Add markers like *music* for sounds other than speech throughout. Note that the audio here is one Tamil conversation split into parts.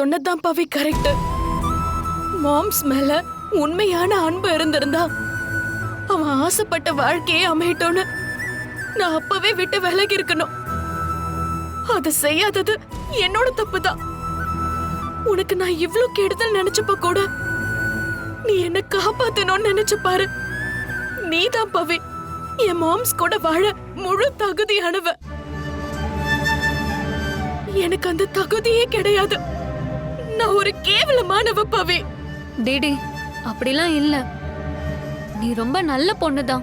சொன்னதுதான் பவி கரெக்ட் மாம்ஸ் மேல உண்மையான அன்பு இருந்திருந்தா அவன் ஆசைப்பட்ட வாழ்க்கையே அமையட்டோன்னு நான் அப்பவே விட்டு விலகி இருக்கணும். அதை செய்யாதது என்னோட தப்பு தான் உனக்கு நான் இவ்ளோ கெடுதல் நினைச்சப்ப கூட நீ என்ன காப்பாத்தணும்னு நினைச்சு பாரு. நீதான் பவி என் மாம்ஸ் கூட வாழ முழு தகுதியானவ. எனக்கு அந்த தகுதியே கிடையாது. நான் ஒரு கேவலமானவ பவி. டிடி அப்படிலாம் இல்ல. நீ ரொம்ப நல்ல பொண்ணுதான்.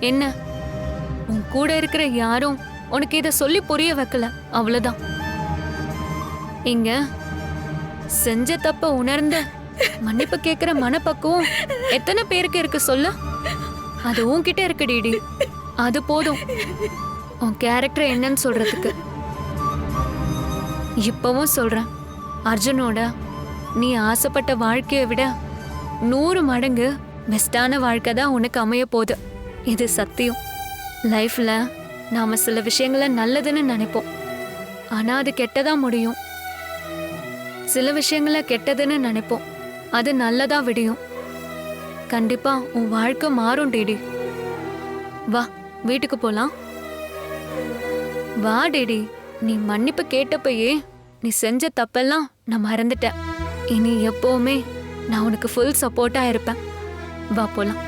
என்ன? உன் கூட இருக்கிற யாரும் உனக்கு இதை சொல்லி புரிய வைக்கல. அவ்வளவுதான். இங்க செஞ்ச தப்ப உணர்ந்த மன்னிப்பு கேட்குற மனப்பக்குவம் எத்தனை பேருக்கு இருக்கு சொல்ல? அது உன்கிட்ட இருக்கு டிடி அது போதும். உன் கேரக்டர் என்னன்னு சொல்றதுக்கு. இப்பவும் சொல்றேன். அர்ஜுனோட நீ ஆசைப்பட்ட வாழ்க்கையை விட நூறு மடங்கு பெஸ்டான வாழ்க்கை தான் உனக்கு அமைய போகுது. இது சத்தியம். லைஃப்பில் நாம் சில விஷயங்களை நல்லதுன்னு நினைப்போம். ஆனால் அது கெட்டதாக முடியும். சில விஷயங்களை கெட்டதுன்னு நினைப்போம். அது நல்லதா விடியும். கண்டிப்பா உன் வாழ்க்கை மாறும் டேடி. வா வீட்டுக்கு போலாம். வா டேடி நீ மன்னிப்பு கேட்டப்பயே நீ செஞ்ச தப்பெல்லாம் நான் மறந்துட்டேன். இனி எப்பவுமே நான் உனக்கு ஃபுல் சப்போர்ட்டா இருப்பேன். வா போலாம்.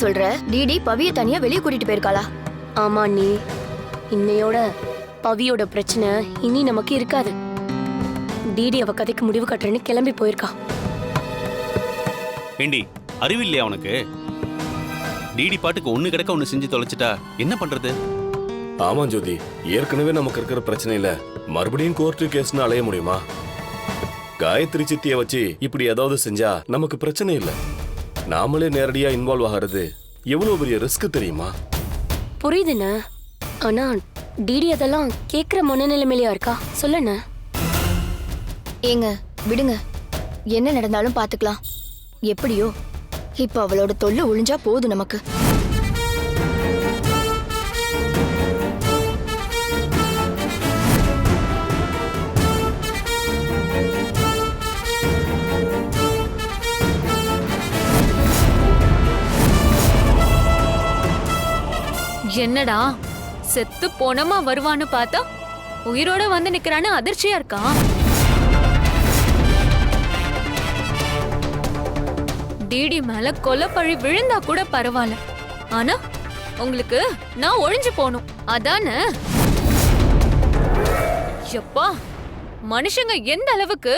சொல்ற? டிடி பவிய தனியா வெளிய கூட்டிட்டு போயிருக்காளா? ஆமா நீ இன்னையோட பவியோட பிரச்சனை இனி நமக்கு இருக்காது. டிடி அவ கதைக்கு முடிவு கட்டுறேன்னு கிளம்பி போயிருக்கா. ஏண்டி அறிவில்லையா உனக்கு? டிடி பாட்டுக்கு ஒண்ணு கிடக்க ஒண்ணு செஞ்சு தொலைச்சிட்டா என்ன பண்றது? ஆமா ஜோதி. ஏற்கனவே நமக்கு இருக்கிற பிரச்சனையில மறுபடியும் கோர்ட்டு கேஸ்னு அலைய முடியுமா? காயத்ரி சித்திய வச்சு இப்படி ஏதாவது செஞ்சா நமக்கு பிரச்சனை இல்ல. நாமளே நேரடியா இன்வால்வ் ஆகிறது எவ்வளவு பெரிய ரிஸ்க் தெரியுமா? புரியுதுண்ண. ஆனா டிடி அதெல்லாம் கேக்குற மனநிலைமையிலயா இருக்கா? சொல்லுண்ண. ஏங்க விடுங்க. என்ன நடந்தாலும் பாத்துக்கலாம். எப்படியோ இப்ப அவளோட தொல்லை ஒளிஞ்சா போதும் நமக்கு. என்னடா? செத்து போனமா வருவான்னு பார்த்தா உயிரோட வந்து நிக்கிறான்னு அதிர்ச்சியா இருக்கா? டிடி மேல கொலப்பழி விழுந்தா கூட பரவாயில்ல. ஆனா உங்களுக்கு நான் ஒழிஞ்சு போகணும். அதானே? எப்பா மனுஷங்க எந்த அளவுக்கு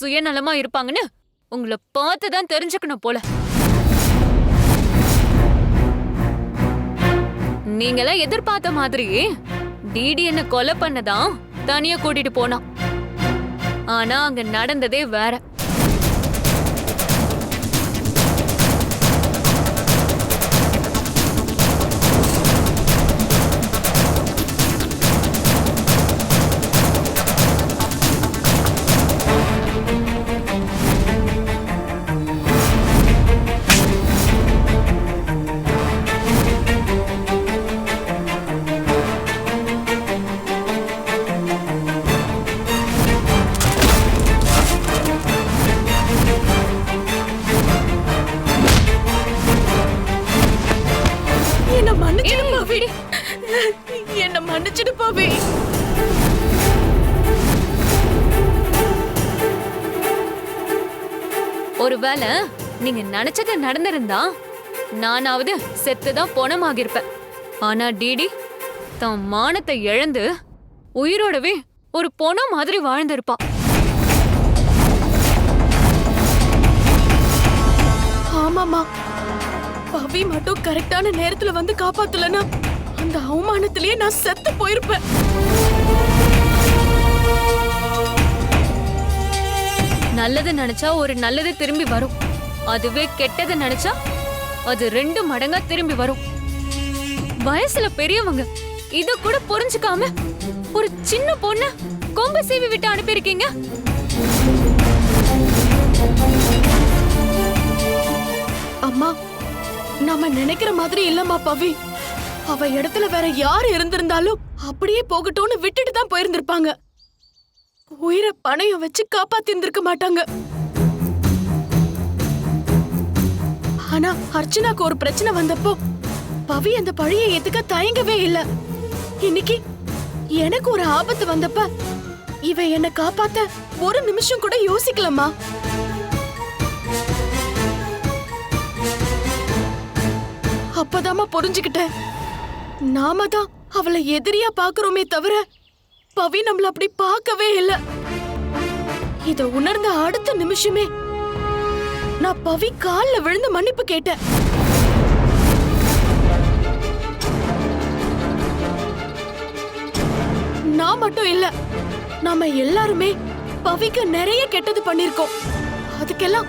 சுயநலமா இருப்பாங்கன்னு உங்களை பார்த்து தான் தெரிஞ்சுக்கணும் போல. நீங்களாம் எதிர்பார்த்த மாதிரி டிடி என்ன கொலை பண்ணதான் தனியா கூட்டிட்டு போனான். ஆனா அங்க நடந்ததே வேற. நீங்க நினைச்சது நடந்திருந்தா நானாவது செத்துதான் பொணமாகிருப்பேன் ஆனா டிடி தன் மானத்தை இழந்து உயிரோடவே ஒரு பொணம் மாதிரி வாழ்ந்திருப்பா. ஆமாமா பவி மட்டும் கரெக்டான நேரத்துல வந்து காப்பாத்தலனா அந்த அவமானத்திலேயே நான் செத்து போயிருப்பேன். நல்லது நினைச்சா ஒரு நல்லது திரும்பி வரும். அதுவே கெட்டது நினைச்சா அது ரெண்டு மடங்கா திரும்பி வரும். வயசுல பெரியவங்க இத கூட புரிஞ்சுக்காம ஒரு சின்ன பொண்ணு கொம்பு சீவி விட்டு அனுப்பியிருக்கீங்க? அம்மா நாம நினைக்கிற மாதிரி இல்லம்மா பவி. அவ இடத்துல வேற யார் இருந்திருந்தாலும் அப்படியே போகட்டும்னு விட்டுட்டு தான் போயிருந்திருப்பாங்க. உயிரை பணையம் வச்சு காப்பாத்தி இருந்திருக்க மாட்டாங்க. ஆனா அர்ச்சனாக்கு ஒரு பிரச்சனை வந்தப்போ பவி அந்த பழியை ஏத்துக்க தயங்கவே இல்ல. இன்னைக்கு எனக்கு ஒரு ஆபத்து வந்தப்ப இவ என்ன காப்பாத்த ஒரு நிமிஷம் கூட யோசிக்கலாமா அப்பதாமா புரிஞ்சுக்கிட்டேன். நாம தான் அவளை எதிரியா பாக்குறோமே தவிர பவி நம்மள அப்படி பார்க்கவே இல்ல. இத உணர்ந்த அடுத்த நிமிஷமே நான் பவி காலில் விழுந்து மன்னிப்பு கேட்டேன். நான் மட்டும் இல்ல நாம எல்லாருமே பவிக்கு நிறைய கெட்டது பண்ணிருக்கோம். அதுக்கெல்லாம்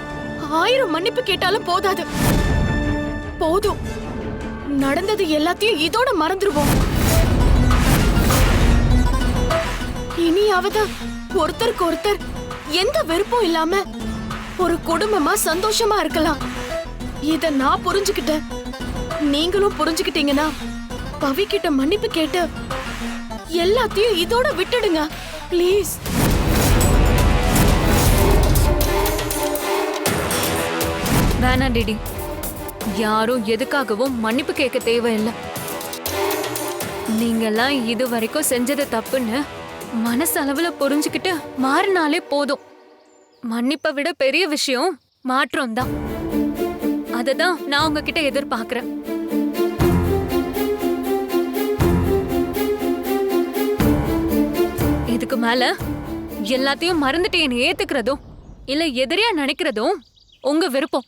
ஆயிரம் மன்னிப்பு கேட்டாலும் போதாது. போதும். நடந்தது எல்லாத்தையும் இதோட மறந்துடுவோம் இனியாவது ஒருத்தருக்கு ஒருத்தர் எந்த வெறுப்பும் இல்லாம ஒரு குடும்பமா சந்தோஷமா இருக்கலாம். இத நான் புரிஞ்சுக்கிட்டேன். நீங்களும் புரிஞ்சுக்கிட்டீங்கன்னா பவி கிட்ட மன்னிப்பு கேட்டு எல்லாத்தையும் இதோட விட்டுடுங்க. ப்ளீஸ். வேணாம் டிடி. யாரும் எதுக்காகவும் மன்னிப்பு கேட்க தேவையில்லை. நீங்கெல்லாம் இது வரைக்கும் செஞ்சது தப்புன்னு மனசளவில் புரிஞ்சுக்கிட்டு மாறினாலே போதும். மன்னிப்பை விட பெரிய விஷயம் மாற்றம் தான் அததான் நான் உங்ககிட்ட எதிர்பார்க்குறேன். இதுக்கு மேல எல்லாத்தையும் மறந்துட்டு என்னை ஏத்துக்கிறதும் இல்ல எதிரியா நினைக்கிறதும் உங்க விருப்பம்.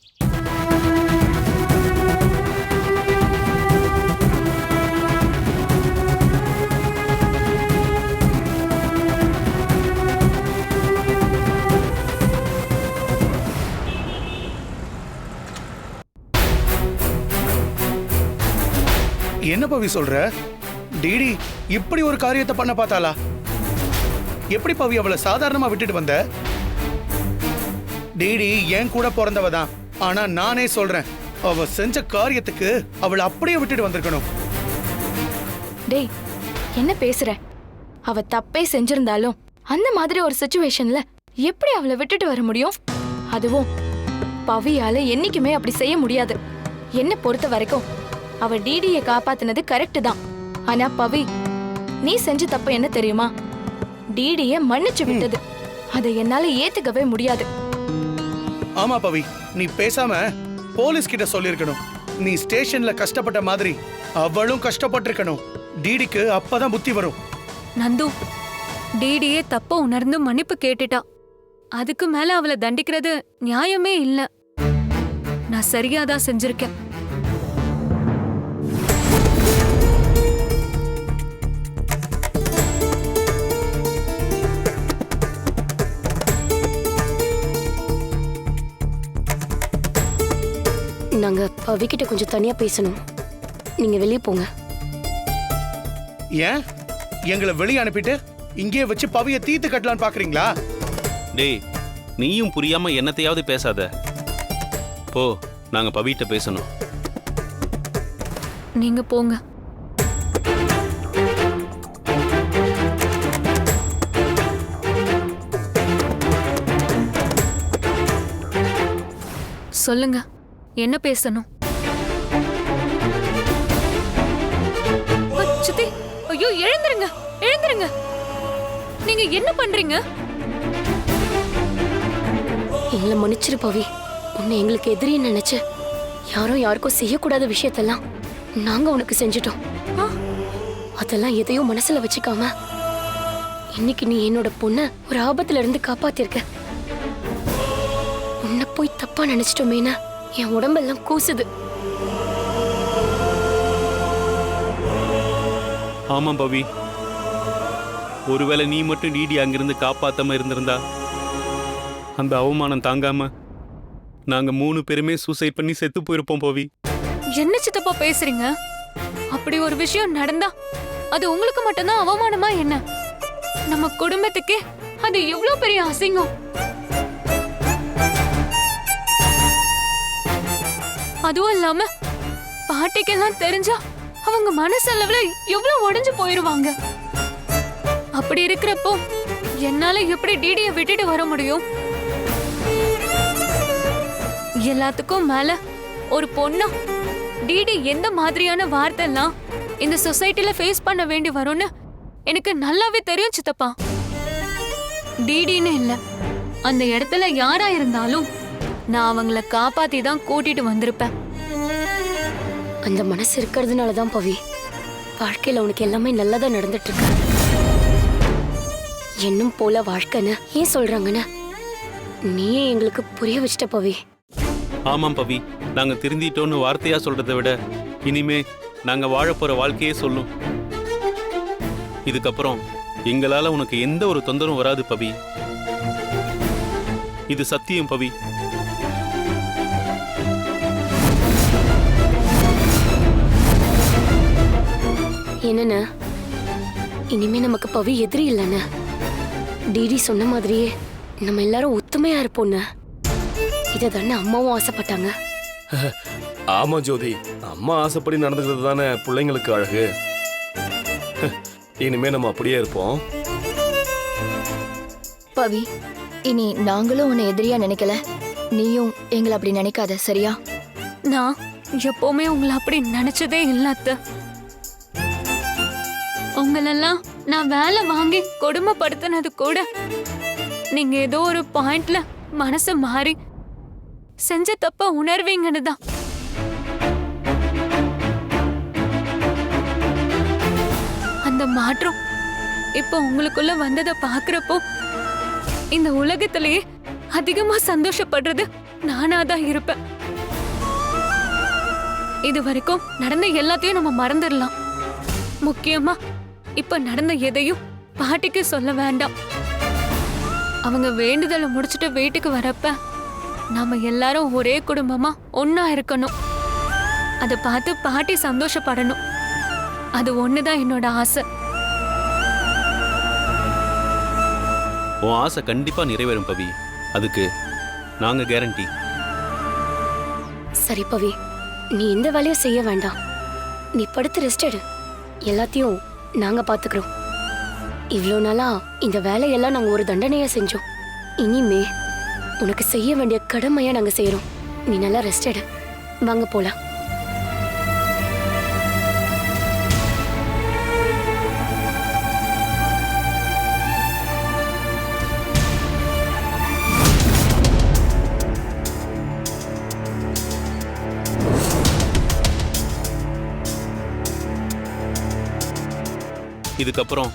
பவி சொல்ற? டிடி இப்படி ஒரு காரியத்தை பண்ண பார்த்தாளா? எப்படி பவி அவளை சாதாரணமா விட்டுட்டு வந்த? டிடி என் கூட பிறந்தவ தான். ஆனா நானே சொல்றேன் அவ செஞ்ச காரியத்துக்கு அவளை அப்படியே விட்டுட்டு வந்திருக்கணும். டேய் என்ன பேசுற? அவ தப்பே செஞ்சிருந்தாலும் அந்த மாதிரி ஒரு சுச்சுவேஷன்ல எப்படி அவளை விட்டுட்டு வர முடியும்? அதுவும் பவியால என்னைக்குமே அப்படி செய்ய முடியாது. என்ன பொறுத்த வரைக்கும் அவ டிடியை காப்பாத்துனது கரெக்ட் தான். ஆனா பவி நீ செஞ்ச தப்பு என்ன தெரியுமா? டிடிய மன்னிச்சு விட்டது. அதை என்னால ஏத்துக்கவே முடியாது. ஆமா பவி நீ பேசாம போலீஸ் கிட்ட சொல்லிருக்கணும். நீ ஸ்டேஷன்ல கஷ்டப்பட்ட மாதிரி அவளும் கஷ்டப்பட்டிருக்கணும். டிடிக்கு அப்பதான் புத்தி வரும். நந்து டிடியே தப்ப உணர்ந்து மன்னிப்பு கேட்டுட்டா. அதுக்கு மேல அவளை தண்டிக்கிறது நியாயமே இல்ல. நான் சரியாதான் செஞ்சிருக்கேன். நாங்க பவி கிட்ட கொஞ்சம் தனியா பேசணும். நீங்க வெளியே போங்க. ஏன்? எங்களை வெளியே அனுப்பிட்டு இங்கேயே வச்சு பவிய தீத்து கட்டலான்னு பாக்குறீங்களா? டேய் நீயும் புரியாம என்னத்தையாவது பேசாத. போ நாங்க பவிட்ட பேசணும். நீங்க போங்க. சொல்லுங்க. என்ன பேசணும்? சித்தி ஐயோ எழுந்துருங்க எழுந்துருங்க. நீங்க என்ன பண்றீங்க? எங்களை மன்னிச்சிரு பவி. உன்னை எங்களுக்கு எதிரின்னு நினைச்சு யாரும் யாருக்கும் செய்யக்கூடாத விஷயத்தெல்லாம் நாங்க உனக்கு செஞ்சுட்டோம். அதெல்லாம் எதையும் மனசுல வச்சுக்காம இன்னைக்கு நீ என்னோட பொண்ண ஒரு ஆபத்துல இருந்து காப்பாத்திருக்க. உன்னை போய் தப்பா நினைச்சிட்டோமேனா என் உடம்பெல்லாம் கூசுது. ஆமா பவி. ஒருவேளை நீ மட்டும் டிடி அங்கிருந்து காப்பாத்தாம இருந்திருந்தா அந்த அவமானம் தாங்காம நாங்க மூணு பேருமே சூசைட் பண்ணி செத்து போயிருப்போம் பவி. என்ன சித்தப்பா பேசுறீங்க? அப்படி ஒரு விஷயம் நடந்தா அது உங்களுக்கு மட்டும்தான் அவமானமா என்ன? நம்ம குடும்பத்துக்கே அது எவ்வளவு பெரிய அசிங்கம். அதுவும் இல்லாம பாட்டிக்கெல்லாம் தெரிஞ்சா அவங்க மனசளவுல எவ்வளவு உடைஞ்சு போயிருவாங்க? அப்படி இருக்கிறப்போ என்னால எப்படி டிடிய விட்டுட்டு வர முடியும்? எல்லாத்துக்கும் மேல ஒரு பொண்ணா டிடி எந்த மாதிரியான வார்த்தைலாம் இந்த சொசைட்டில ஃபேஸ் பண்ண வேண்டி வரும்னு எனக்கு நல்லாவே தெரியும் சித்தப்பா. டிடின்னு இல்ல அந்த இடத்துல யாரா இருந்தாலும் நான் அவங்கள காப்பாத்தி தான் கூட்டிட்டு வந்திருப்பேன். அந்த மனசு இருக்கிறதுனால தான் பவி. வாழ்க்கையில உனக்கு எல்லாமே நல்லதா நடந்துட்டு இருக்கு என்னும் போல வாழ்க்கைன்னு ஏன் சொல்றாங்கன்னு? நீயே எங்களுக்கு புரிய வச்சிட்ட பவி. ஆமாம் பவி. நாங்க திருந்திட்டோன்னு வார்த்தையா சொல்றதை விட இனிமே நாங்க வாழப் போற வாழ்க்கையே சொல்லும். இதுக்கப்புறம் எங்களால உனக்கு எந்த ஒரு தொந்தரவும் வராது பவி. இது சத்தியம் பவி. என்னண்ணா இனிமே நமக்கு பவி எதிரி இல்லைண்ணா டிடி சொன்ன மாதிரியே நம்ம எல்லாரும் ஒத்துமையா இருப்போம்ண்ணா இதை தானே அம்மாவும் ஆசைப்பட்டாங்க. *laughs* ஆமா ஜோதி அம்மா ஆசைப்படி நடந்துக்கிறது தானே பிள்ளைங்களுக்கு அழகு. *laughs* இனிமே நம்ம அப்படியே இருப்போம். பவி இனி நாங்களும் உன்னை எதிரியா நினைக்கல? நீயும் எங்களை அப்படி நினைக்காத சரியா? நான் எப்பவுமே உங்களை அப்படி நினைச்சதே இல்ல அத்தை. உங்களெல்லாம் நான் வேலை வாங்கி கொடுமைப்படுத்தினது கூட. நீங்க ஏதோ ஒரு பாயிண்ட்ல மனசு மாறி செஞ்ச தப்ப உணர்வீங்கன்னு தான். அந்த மாற்றம் இப்போ உங்களுக்குள்ள வந்ததை பாக்குறப்போ இந்த உலகத்திலேயே அதிகமா சந்தோஷப்படுறது நானா தான் இருப்பேன். இது வரைக்கும் நடந்த எல்லாத்தையும் நம்ம மறந்துடலாம். முக்கியமா இப்ப நடந்த எதையும் பாட்டிக்கு சொல்ல வேண்டாம். அவங்க வேண்டுதலை முடிச்சுட்டு வீட்டுக்கு வரப்ப நாம எல்லாரும் ஒரே குடும்பமா ஒண்ணா இருக்கணும். அதை பார்த்து பாட்டி சந்தோஷப்படணும். அது ஒண்ணுதான் என்னோட ஆசை. உன் ஆசை கண்டிப்பா நிறைவேறும் பவி. அதுக்கு நாங்க கேரண்டி சரி பவி நீ எந்த வேலையும் செய்ய வேண்டாம். நீ படுத்து ரெஸ்ட் எடு. எல்லாத்தையும் நாங்க பாத்துக்கிறோம். இவ்வளோ நாளா இந்த வேலையெல்லாம் நாங்க ஒரு தண்டனையா செஞ்சோம். இனிமே உனக்கு செய்ய வேண்டிய கடமையா நாங்க செய்யறோம் நீ நல்லா ரெஸ்ட் எடு. வாங்க போலாம். இதுக்கப்புறம்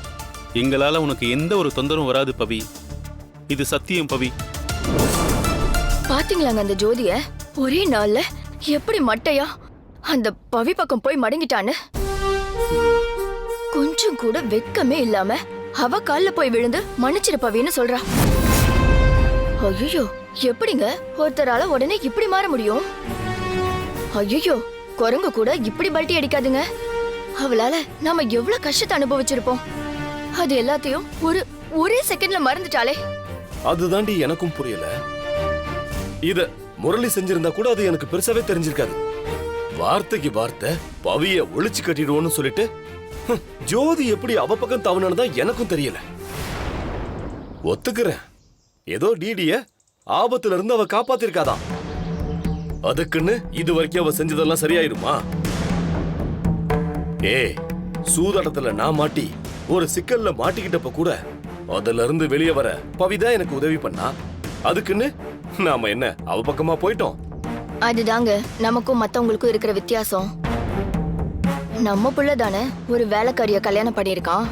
எங்களால உனக்கு எந்த ஒரு தொந்தரவும் வராது பவி. இது சத்தியம் பவி. பாத்தீங்களாங்க அந்த ஜோதிய? ஒரே நாள்ல எப்படி மட்டையா? அந்த பவி பக்கம் போய் மடங்கிட்டான்னு? கொஞ்சம் கூட வெக்கமே இல்லாம அவ கால்ல போய் விழுந்து மன்னிச்சிரு பவின்னு சொல்றா. ஐயோ எப்படிங்க? ஒருத்தரால உடனே இப்படி மாற முடியும்? ஐயோ குரங்கு கூட இப்படி பல்ட்டி அடிக்காதுங்க. அவளால நாம எவ்வளவு கஷ்டத்தை அனுபவிச்சிருப்போம். அது எல்லாத்தையும் ஒரு ஒரே செகண்ட்ல மறந்துட்டாளே. அதுதாண்டி எனக்கும் புரியல. இத முரளி செஞ்சிருந்தா கூட அது எனக்கு பெருசாவே தெரிஞ்சிருக்காது. வார்த்தைக்கு வார்த்தை பவிய ஒளிச்சு கட்டிடுவோன்னு சொல்லிட்டு ஜோதி எப்படி அவ பக்கம் தவணுன்னு தான் எனக்கும் தெரியல. ஒத்துக்கிறேன். ஏதோ டிடிய ஆபத்துல இருந்து அவ காப்பாத்திருக்காதான். அதுக்குன்னு இது வரைக்கும் அவ செஞ்சதெல்லாம் சரியாயிருமா? ஏ சூதாட்டத்துல நான் மாட்டி ஒரு சிக்கல்ல மாட்டிக்கிட்டப்ப கூட அதுல இருந்து வெளியே வர பவிதான் எனக்கு உதவி பண்ணா. அதுக்குன்னு நாம என்ன அவ பக்கமா போயிட்டோம்? அதுதாங்க நமக்கும் மத்தவங்களுக்கும் இருக்கிற வித்தியாசம். நம்ம புள்ள தானே ஒரு வேலைக்காரிய கல்யாணம் பண்ணியிருக்கான்.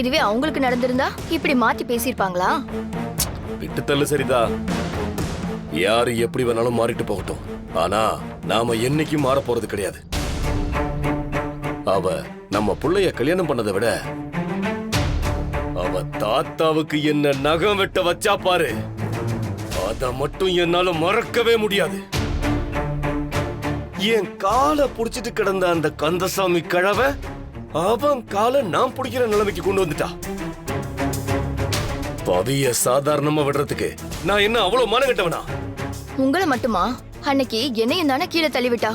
இதுவே அவங்களுக்கு நடந்திருந்தா இப்படி மாத்தி பேசியிருப்பாங்களா? விட்டு தள்ளு சரிதா. யாரு எப்படி வேணாலும் மாறிட்டு போகட்டும். ஆனா நாம என்னைக்கும் மாற போறது கிடையாது. அவ நம்ம புள்ளைய கல்யாணம் பண்ணதை விட அவ தாத்தாவுக்கு என்ன நகம் வெட்ட வச்சா பாரு. அத மட்டும் என்னால மறக்கவே முடியாது. என் காலை புடிச்சிட்டு கிடந்த அந்த கந்தசாமி கிழவ அவன் காலை நான் பிடிக்கிற நிலைமைக்கு கொண்டு வந்துட்டா. பவிய சாதாரணமா விடுறதுக்கு நான் என்ன அவ்வளவு மானகட்டவனா உங்களை மட்டுமா? அன்னைக்கு என்னையும் தானே கீழே தள்ளிவிட்டா?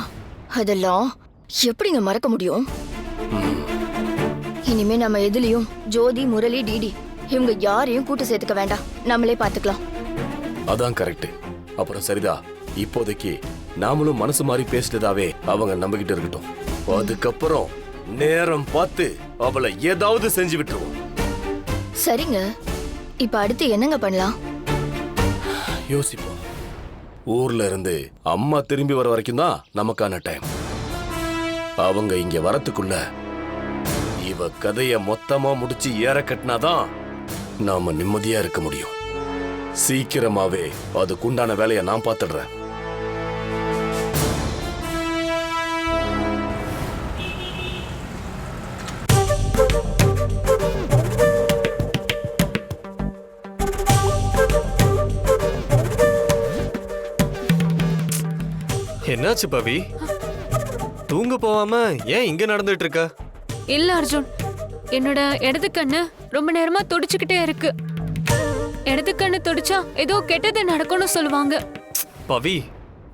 அதெல்லாம் எப்படிங்க மறக்க முடியும்? இனிமே நம்ம எதுலயும் ஜோதி முரளி டிடி இவங்க யாரையும் கூட்டு சேர்த்துக்க வேண்டாம். நம்மளே பாத்துக்கலாம் அதான் கரெக்ட் அப்புறம் சரிதா இப்போதைக்கு நாமளும் மனசு மாறி பேசிட்டதாவே அவங்க நம்பிக்கிட்டு இருக்கட்டும். அதுக்கப்புறம் நேரம் பார்த்து அவளை ஏதாவது செஞ்சு விட்டுருவோம். சரிங்க. இப்ப அடுத்து என்னங்க பண்ணலாம்? யோசிப்போம். ஊர்ல இருந்து அம்மா திரும்பி வர வரைக்கும் தான் நமக்கான டைம் அவங்க இங்க வரத்துக்குள்ள இவ கதைய மொத்தமா முடிச்சு ஏற கட்டினாதான் நாம நிம்மதியா இருக்க முடியும். சீக்கிரமாவே அதுக்குண்டான வேலையை நான் பார்த்துடுறேன். என்னாச்சு பவி? தூங்க போகாம ஏன் இங்க நடந்துட்டு இருக்க? இல்ல அர்ஜுன். என்னோட இடது கண்ணு ரொம்ப நேரமா துடிச்சுக்கிட்டே இருக்கு. இடது கண்ணு துடிச்சா ஏதோ கெட்டது நடக்கும்னு சொல்லுவாங்க. பவி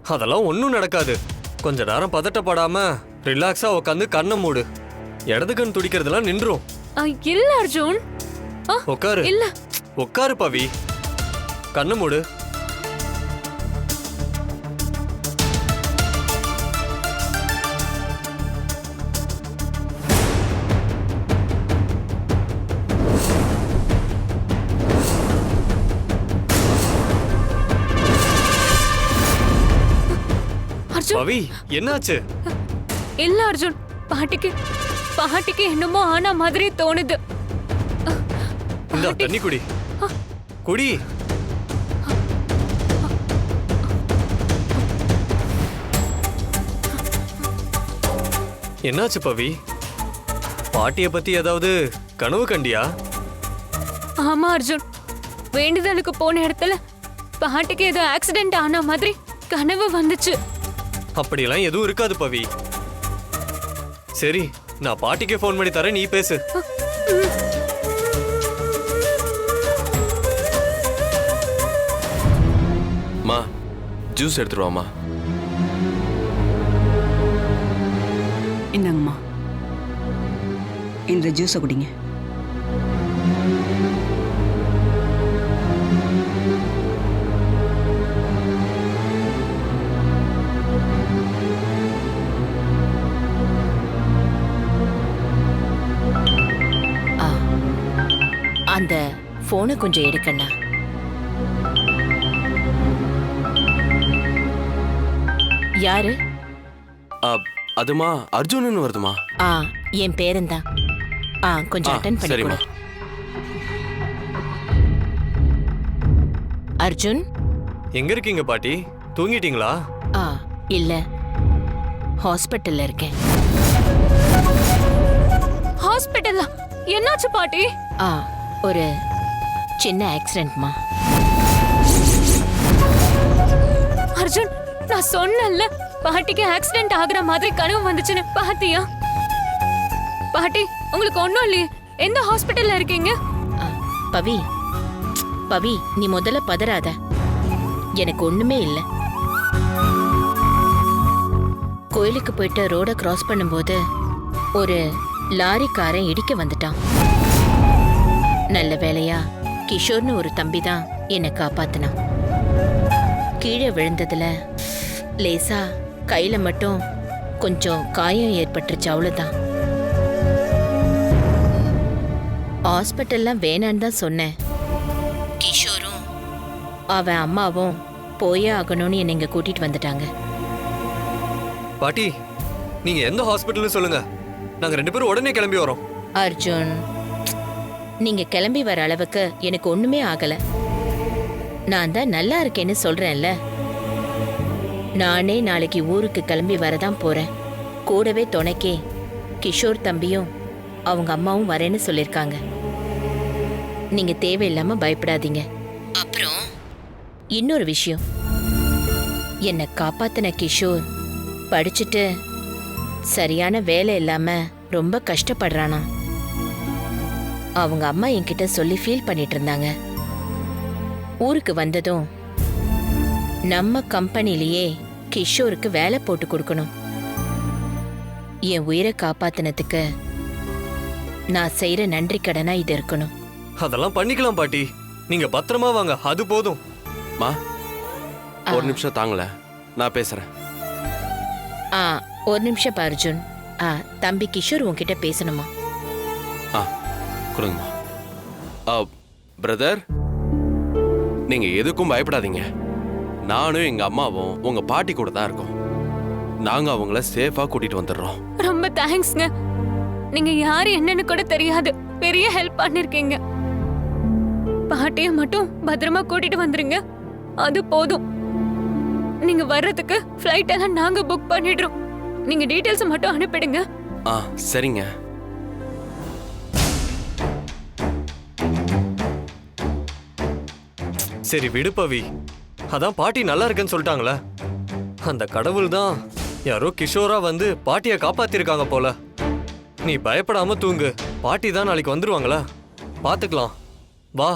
அதெல்லாம் ஒன்றும் நடக்காது. கொஞ்ச நேரம் பதட்டப்படாம ரிலாக்ஸா உட்காந்து கண்ணை மூடு. இடது கண் துடிக்கிறதெல்லாம் நின்றும். ஆ, இல்ல அர்ஜுன். ஆ, உட்காரு இல்ல. உட்காரு பவி. கண்ணை மூடு. அர்ஜுன்! பவி என்னாச்சு? இல்ல அர்ஜுன் பாட்டிக்கு பாட்டிக்கு என்னமோ ஆன மாதிரி தோணுது. இந்த தண்ணி குடி. குடி. என்னாச்சு பவி? பாட்டிய பத்தி ஏதாவது கனவு கண்டியா? ஆமா அர்ஜுன் வேண்டுதலுக்கு போன இடத்துல பாட்டிக்கு ஏதோ ஆக்சிடென்ட் ஆன மாதிரி கனவு வந்துச்சு. அப்படியெல்லாம் எதுவும் இருக்காது பவி. சரி நான் பாட்டிக்கே ஃபோன் பண்ணி தரேன் நீ பேசு. மா ஜூஸ் எடுத்துட்டு வாமா இந்தாங்கம்மா இந்த ஜூஸை குடிங்க. போனை கொஞ்சம் எடுக்கண்ணா. யாரு? அ, அதுமா அர்ஜுனன் வருதுமா. ஆ என் பேரன்தான் ஆ கொஞ்சம் அட்டன் பண்ணி. கொடு. அர்ஜுன்? எங்க இருக்கீங்க பாட்டி? தூங்கிட்டீங்களா? ஆ இல்ல. ஹாஸ்பிட்டல்ல இருக்கேன். ஹாஸ்பிட்டல்ல என்னாச்சு பாட்டி? ஆ ஒரு சின்ன ஆக்சிடென்ட்மா அர்ஜுன் நான் சொன்னேன்ல பாட்டிக்கு ஆக்சிடென்ட் ஆகுற மாதிரி கனவு வந்துச்சுன்னு. பாத்தியா? பாட்டி உங்களுக்கு ஒண்ணும் இல்லையே. எந்த ஹாஸ்பிட்டல்ல இருக்கீங்க? பவி. பவி நீ முதல்ல பதறாத. எனக்கு ஒண்ணுமே இல்லை. கோயிலுக்கு போயிட்டு ரோட கிராஸ் பண்ணும்போது ஒரு லாரிக்காரன் இடிக்க வந்துட்டான். நல்ல வேலையா கிஷோர்னு ஒரு தம்பி தான் என்னை காப்பாத்தினான். கீழே விழுந்ததுல லேசா கையில மட்டும் கொஞ்சம் காயம் ஏற்பட்டுருச்சு அவ்வளவுதான். ஹாஸ்பிட்டல்லாம் வேணான்னு தான் சொன்னேன். கிஷோரும் அவன் அம்மாவும் போயே ஆகணும்னு என்னை இங்க கூட்டிட்டு வந்துட்டாங்க. பாட்டி நீங்க எந்த ஹாஸ்பிட்டல்னு சொல்லுங்க. நாங்க ரெண்டு பேரும் உடனே கிளம்பி வரோம். அர்ஜுன் நீங்க கிளம்பி வர அளவுக்கு எனக்கு ஒண்ணுமே ஆகல. நான் தான் நல்லா இருக்கேன்னு சொல்றேன்ல. நானே நாளைக்கு ஊருக்கு கிளம்பி வரதான் போறேன். கூடவே துணைக்கே கிஷோர் தம்பியும் அவங்க அம்மாவும் வரேன்னு சொல்லிருக்காங்க. நீங்க தேவையில்லாம பயப்படாதீங்க. அப்புறம்? இன்னொரு விஷயம். என்னை காப்பாத்தின கிஷோர் படிச்சுட்டு சரியான வேலை இல்லாம ரொம்ப கஷ்டப்படுறானா அவங்க அம்மா என்கிட்ட சொல்லி ஃபீல் பண்ணிட்டு இருந்தாங்க ஊருக்கு வந்ததும் நம்ம கம்பெனிலேயே கிஷோருக்கு வேலை போட்டு கொடுக்கணும். என் உயிரை காப்பாத்தினதுக்கு நான் செய்யற நன்றி கடனா இது இருக்கணும். அதெல்லாம் பண்ணிக்கலாம் பாட்டி. நீங்க பத்திரமா வாங்க அது போதும். மா ஒரு நிமிஷம் தாங்கள நான் பேசுறேன். ஆ ஒரு நிமிஷம் பா, அர்ஜுன் ஆ தம்பி கிஷோர் உன்கிட்ட பேசணுமா? ஆ. கொடுங்கம்மா ஆ பிரதர் நீங்க எதுக்கும் பயப்படாதீங்க. நானும் எங்க அம்மாவும் உங்க பாட்டி கூட தான் இருக்கோம். நாங்க அவங்கள சேஃபா கூட்டிட்டு வந்துடுறோம். ரொம்ப தேங்க்ஸ்ங்க நீங்க யாரு என்னன்னு கூட தெரியாது. பெரிய ஹெல்ப் பண்ணிருக்கீங்க. பாட்டிய மட்டும் பத்திரமா கூட்டிட்டு வந்துருங்க. அது போதும். நீங்க வர்றதுக்கு ஃப்ளைட் எல்லாம் நாங்க புக் பண்ணிடுறோம். நீங்க டீடைல்ஸ் மட்டும் அனுப்பிடுங்க. ஆ சரிங்க. சரி விடுப்பவி அதான் பாட்டி நல்லா இருக்குன்னு சொல்லிட்டாங்களே. அந்த கடவுள் தான் யாரோ கிஷோரா வந்து பாட்டியை காப்பாத்திருக்காங்க போல. நீ பயப்படாம தூங்கு. பாட்டி தான் நாளைக்கு வந்துருவாங்களா. பாத்துக்கலாம். வா.